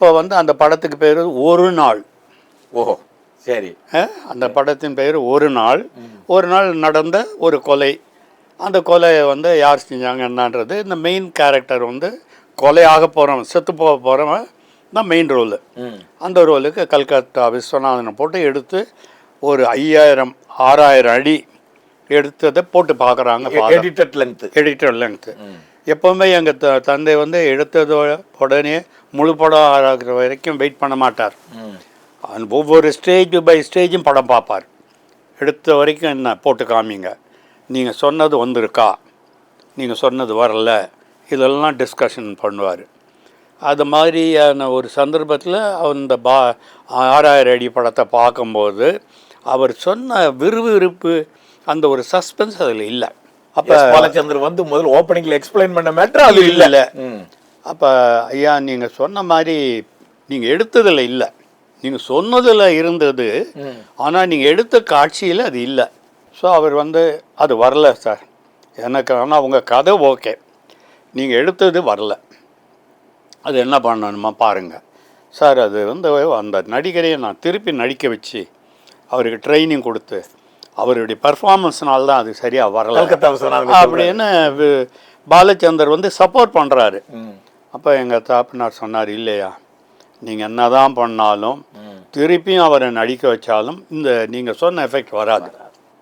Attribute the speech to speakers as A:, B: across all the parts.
A: அப்போ வந்து அந்த படத்துக்கு பேர் ஒரு நாள்.
B: ஓஹோ சரி.
A: அந்த படத்தின் பெயர் ஒரு நாள். ஒரு நாள் நடந்த ஒரு கொலை. அந்த கொலையை வந்து யார் செஞ்சாங்க என்னன்றது இந்த மெயின் கேரக்டர் வந்து கொலையாக போகிறவன் செத்து போக போகிறவன் தான் மெயின் ரோலு அந்த ரோலுக்கு கல்கத்தா விஸ்வநாதனை போட்டு எடுத்து ஒரு ஐயாயிரம் ஆறாயிரம் அடி எடுத்ததை போட்டு பார்க்குறாங்க
B: எடிட்டட் லென்த்
A: எடிட்டர் லென்த்து எப்போவுமே எங்கள் த தந்தை வந்து எடுத்ததோ உடனே முழு படம் ஆகிற வரைக்கும் வெயிட் பண்ண மாட்டார். ஒவ்வொரு ஸ்டேஜ் பை ஸ்டேஜும் படம் பார்ப்பார். எடுத்த வரைக்கும் என்ன போட்டு காமிங்க. நீங்கள் சொன்னது வந்திருக்கா? நீங்கள் சொன்னது வரல. இதெல்லாம் டிஸ்கஷன் பண்ணுவார். அது மாதிரியான ஒரு சந்தர்ப்பத்தில் அந்த பா ஆறாயிரம் அடி படத்தை பார்க்கும்போது அவர் சொன்ன விறுவிறுப்பு அந்த ஒரு சஸ்பென்ஸ் அதில் இல்லை. அப்போ
B: பாலச்சந்தர் வந்து முதல்ல ஓப்பனிங்ல எக்ஸ்பிளைன் பண்ண மேட்டர் அது இல்ல
A: இல்லை. அப்போ ஐயா நீங்கள் சொன்ன மாதிரி நீங்கள் எடுத்ததில் இல்லை. நீங்கள் சொன்னதில் இருந்தது. ஆனால் நீங்கள் எடுத்த காட்சியில் அது இல்லை. ஸோ அவர் வந்து அது வரல சார் எனக்கு ஆனால் உங்கள் கதை ஓகே நீங்கள் எடுத்தது வரல. அது என்ன பண்ணணுமா பாருங்கள் சார் அது வந்து அந்த நடிகரையை நான் திருப்பி நடிக்க வச்சு அவருக்கு ட்ரைனிங் கொடுத்து அவருடைய பர்ஃபார்மன்ஸ்னால தான் அது சரியாக வரல. அப்படின்னு பாலச்சந்தர் வந்து சப்போர்ட் பண்ணுறாரு அப்போ எங்கள் தாப்பினார் சொன்னார் இல்லையா நீங்கள் என்னதான் பண்ணாலும்
B: ம்.
A: திருப்பியும் அவரை நடிக்க வச்சாலும் இந்த நீங்கள் சொன்ன எஃபெக்ட் வராது.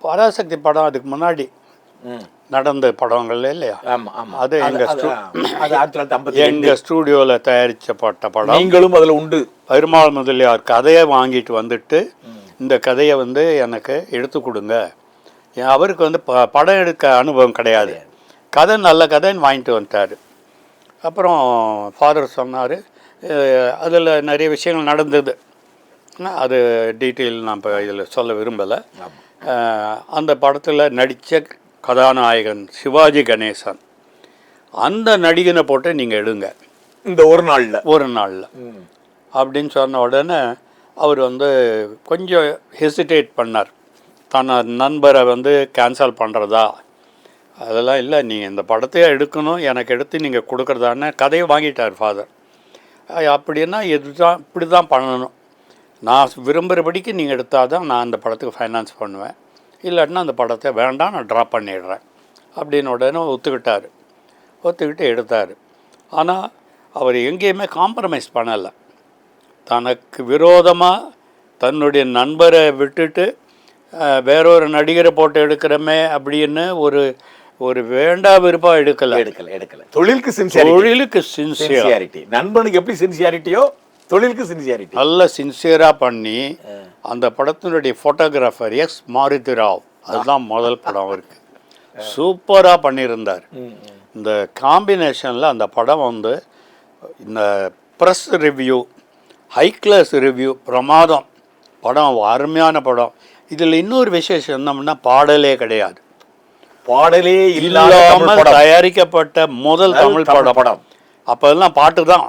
A: பராசக்தி படம் அதுக்கு முன்னாடி நடந்த படங்கள்ல இல்லையா?
B: ஆமா ஆமா.
A: அது எங்க எங்கள் ஸ்டூடியோவில் தயாரிக்கப்பட்ட படம்.
B: நீங்களும் அதுல உண்டு.
A: பெருமாள் முதலியார் கதையை வாங்கிட்டு வந்துட்டு இந்த கதையை வந்து எனக்கு எடுத்து கொடுங்க. அவருக்கு வந்து ப படம் எடுக்க அனுபவம் கிடையாது. கதை நல்ல கதைன்னு வாங்கிட்டு வந்துட்டார். அப்புறம் ஃபாதர் சொன்னார் அதில் நிறைய விஷயங்கள் நடந்தது. அது டீட்டெயில் நான் இப்போ இதில் சொல்ல விரும்பலை. அந்த படத்தில் நடித்த கதாநாயகன் சிவாஜி கணேசன். அந்த நடிகனை போட்டு நீங்கள் எடுங்க.
B: இந்த ஒரு நாள்ல.
A: ஒரு நாளில். அப்படின்னு சொன்ன உடனே அவர் வந்து கொஞ்சம் ஹெசிடேட் பண்ணார். தன் நண்பரை வந்து கேன்சல் பண்ணுறதா அதெல்லாம் இல்லை நீங்கள் இந்த படத்தையே எடுக்கணும் எனக்கு எடுத்து நீங்கள் கொடுக்குறதான்னு கதையை வாங்கிட்டார் ஃபாதர் அப்படின்னா இதுதான் இப்படி தான் பண்ணணும். நான் விரும்புகிறபடிக்கு நீங்கள் எடுத்தால் தான் நான் அந்த படத்துக்கு ஃபைனான்ஸ் பண்ணுவேன். இல்லாட்டினா அந்த படத்தை வேண்டாம் நான் ட்ராப் பண்ணிடுறேன். அப்படின்னு உடனே ஒத்துக்கிட்டார். ஒத்துக்கிட்டு எடுத்தார். ஆனால் அவர் எங்கேயுமே காம்ப்ரமைஸ் பண்ணலை. தனக்கு விரோதமாக தன்னுடைய நண்பரை விட்டுட்டு வேறொரு நடிகரை போட்டு எடுக்கிறோமே அப்படின்னு ஒரு ஒரு வேண்டா விருப்பம் எடுக்கலை.
B: எடுக்கல எடுக்கல. தொழிலுக்கு சின்சியாரிட்டி
A: தொழிலுக்கு சின்சியர்
B: சின்சியாரிட்டி நண்பனுக்கு எப்படி சின்சியாரிட்டியோ தொழிலுக்கு சின்சியாரிட்டி
A: நல்ல சின்சியராக பண்ணி அந்த படத்தினுடைய ஃபோட்டோகிராஃபர் எஸ் மாருதி ராவ். அதுதான் முதல் படம் அவருக்கு. சூப்பராக பண்ணியிருந்தார். இந்த காம்பினேஷனில் அந்த படம் வந்து இந்த press review high class review பிரமாதம். படம் அருமையான படம். இதில் இன்னொரு விசேஷம் என்னம்னா பாடலே கிடையாது.
B: பாடலே
A: இல்லாமல் தயாரிக்கப்பட்ட முதல் தமிழ் படம்.
B: படம்.
A: அப்போல்லாம் பாட்டு தான்.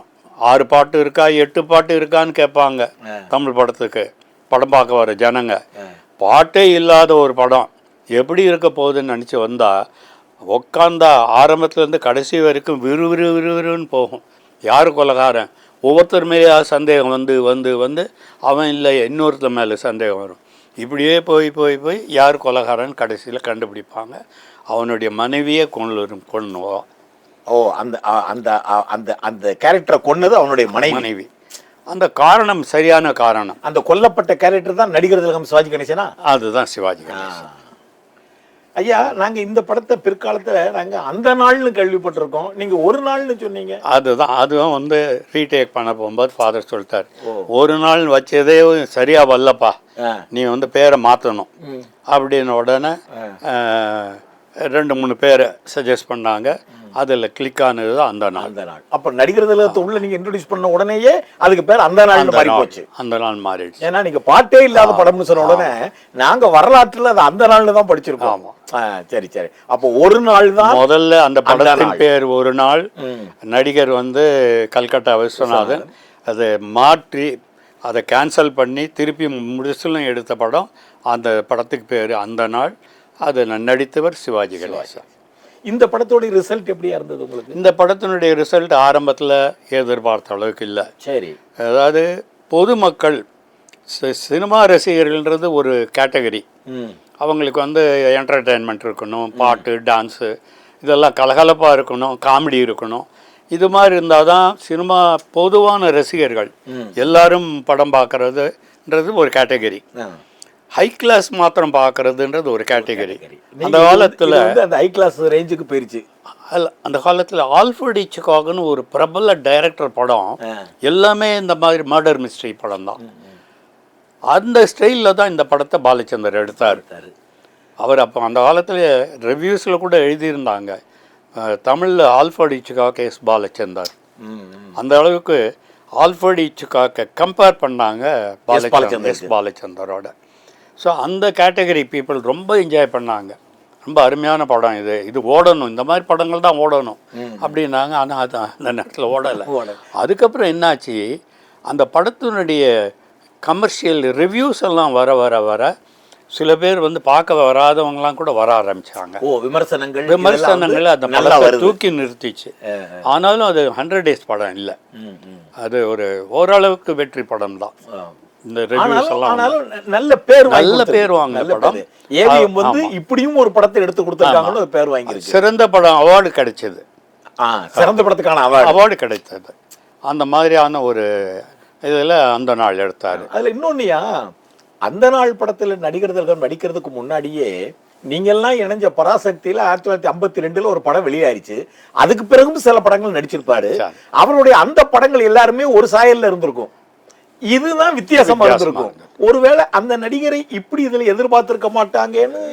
A: ஆறு பாட்டு இருக்கா எட்டு பாட்டு இருக்கான்னு கேட்பாங்க. தமிழ் படத்துக்கு. படம் பார்க்க வர ஜனங்க. பாட்டே இல்லாத ஒரு படம். எப்படி இருக்க போகுதுன்னு நினச்சி வந்தா உக்காந்தா ஆரம்பத்துலேருந்து கடைசி வரைக்கும் விறு விறு விறுவிறுன்னு போகும். யார் கொலகாரன்? ஒவ்வொருத்தர் மேலேயா சந்தேகம் வந்து வந்து வந்து அவன் இல்லை இன்னொருத்தர் மேலே சந்தேகம் வரும். இப்படியே போய் போய் போய் யார் கொலகாரன் கடைசியில் கண்டுபிடிப்பாங்க? அவனுடைய மனைவியே கொண்டு கொண்டுவோம்
B: ஓ அந்த அந்த அந்த அந்த கேரக்டரை கொன்னது அவனுடைய மனைவி.
A: மனைவி. அந்த காரணம் சரியான காரணம்.
B: அந்த கொல்லப்பட்ட கேரக்டர் தான் நடிகர் திலகம் சிவாஜி கணேசனா?
A: அதுதான் சிவாஜி கணேசன்.
B: ஐயா நாங்க இந்த படத்தை பிற்காலத்துல நாங்க அந்த நாள்னு கேள்விப்பட்டிருக்கோம். நீங்க ஒரு நாள்னு சொன்னீங்க.
A: அதுதான் அதுவும் வந்து ரீடேக் பண்ண போகும்போது ஃபாதர் சொல்லிட்டார். ஒரு நாள் வச்சதே சரியா வரலப்பா. நீ வந்து பேரை மாற்றணும்
B: ம்.
A: அப்படின்னு உடனே ரெண்டு மூணு பேரை சஜஸ்ட் பண்ணாங்க. அதில் கிளிக் ஆனது தான் அந்த நாள்.
B: அந்த நாள். அப்ப நடிகர் திலகத்தை உள்ள நீங்க இன்ட்ரோடியூஸ் பண்ண உடனேயே அதுக்கு பேர் அந்த
A: அந்த
B: மாறி
A: நாள்.
B: போச்சு
A: அந்த நாள் மாறிடுச்சு.
B: ஏன்னா நீங்க பாட்டே இல்லாத படம்னு சொன்ன உடனே நாங்க வரலாற்றுல அது அந்த நாள்னு தான் படிச்சிருக்கோம். ஆ, சரி சரி. அப்போ ஒரு நாள் தான்
A: முதல்ல அந்த படத்தின். பேர் ஒரு நாள். நடிகர் வந்து கல்கட்டா விஸ்வநாதன். அதை மாற்றி அதை கேன்சல் பண்ணி திருப்பி முடிசலும் எடுத்த படம். அந்த படத்துக்கு பேர் அந்த நாள். அது நடித்தவர் சிவாஜி கணேசன்.
B: இந்த படத்தோட ரிசல்ட் எப்படியா இருந்தது உங்களுக்கு?
A: இந்த படத்தினுடைய ரிசல்ட் ஆரம்பத்தில் எதிர்பார்த்த அளவுக்கு இல்லை.
B: சரி.
A: அதாவது பொதுமக்கள் சினிமா ரசிகர்கள்ன்றது ஒரு கேட்டகரி அவங்களுக்கு வந்து என்டர்டெயின்மெண்ட் இருக்கணும் பாட்டு டான்ஸு இதெல்லாம் கலகலப்பாக இருக்கணும் காமெடி இருக்கணும். இது மாதிரி இருந்தால் தான் சினிமா பொதுவான ரசிகர்கள் எல்லாரும் படம் பார்க்கறதுன்றது ஒரு கேட்டகரி. ஹை கிளாஸ் மாத்திரம் பார்க்கறதுன்றது ஒரு கேட்டகரி அந்த காலத்தில்
B: அந்த ஹை கிளாஸ் ரேஞ்சுக்கு போயிருச்சு.
A: அல்ல அந்த காலத்தில் ஆல்ஃபர்ட் இச்சுக்காகனு ஒரு பிரபல டைரக்டர் படம். எல்லாமே இந்த மாதிரி மர்டர் மிஸ்ட்ரி படம் தான் அந்த ஸ்டைலில் தான் இந்த படத்தை பாலச்சந்தர் எடுத்தார். அவர் அப்போ அந்த காலத்தில் ரிவ்யூஸில் கூட எழுதியிருந்தாங்க. தமிழில் ஆல்ஃபர்ட் இச்சுக்காக எஸ் பாலச்சந்தர். அந்த அளவுக்கு ஆல்ஃபர்ட் இச்சுக்காக கம்பேர் பண்ணாங்க பாலச்சந்தர். எஸ் பாலச்சந்தரோட. ஸோ அந்த கேட்டகரி பீப்புள் ரொம்ப என்ஜாய் பண்ணாங்க. ரொம்ப அருமையான படம் இது. இது ஓடணும். இந்த மாதிரி படங்கள் தான் ஓடணும். அப்படின்னாங்க. ஆனால் அது அந்த நேரத்தில் ஓடலை.
B: ஓடல.
A: அதுக்கப்புறம் என்னாச்சு? அந்த படத்தினுடைய கமர்ஷியல் ரிவ்யூஸ் எல்லாம் வர வர வர சில பேர் வந்து பார்க்க வராதவங்கலாம் கூட வர ஆரம்பிச்சாங்க.
B: ஓ விமர்சனங்கள்
A: விமர்சனங்கள் அந்த படத்தை தூக்கி நிறுத்திச்சு. ஆனாலும் அது ஹண்ட்ரட் டேஸ் படம் இல்லை. அது ஒரு ஓரளவுக்கு வெற்றி படம் தான். இந்த ரிவ்யூஸ் எல்லாம்
B: நல்ல பேர் வாங்கி
A: நல்ல. பேர்
B: நல்ல
A: படம்.
B: ஏவிஎம் வந்து இப்படியும் ஒரு படத்தை எடுத்து கொடுத்திருக்காங்கன்னு பேர் வாங்கியிருக்கு.
A: சிறந்த படம் அவார்டு கிடைச்சது.
B: சிறந்த படத்துக்கான அவார்டு
A: அவார்டு கிடைத்தது. அந்த மாதிரியான ஒரு இதில் அந்த நாள் எடுத்தார்.
B: அதுல இன்னொன்னுயா அந்த நாள் படத்துல நடிகர்கள் நடிக்கிறதுக்கு முன்னாடியே நீங்கெல்லாம் இணைஞ்ச பராசக்தியில ஆயிரத்தி தொள்ளாயிரத்தி ஐம்பத்தி ரெண்டுல ஒரு படம் வெளியாயிருச்சு. அதுக்கு பிறகும் சில படங்கள் நடிச்சிருப்பாரு.
A: சரி.
B: அவருடைய அந்த படங்கள் எல்லாருமே ஒரு சாயல்ல இருந்திருக்கும். இதுதான் வித்தியாசமா இருந்திருக்கும். ஒருவேளை அந்த நடிகரை இப்படி இதுல எதிர்பார்த்திருக்க மாட்டாங்கன்னு.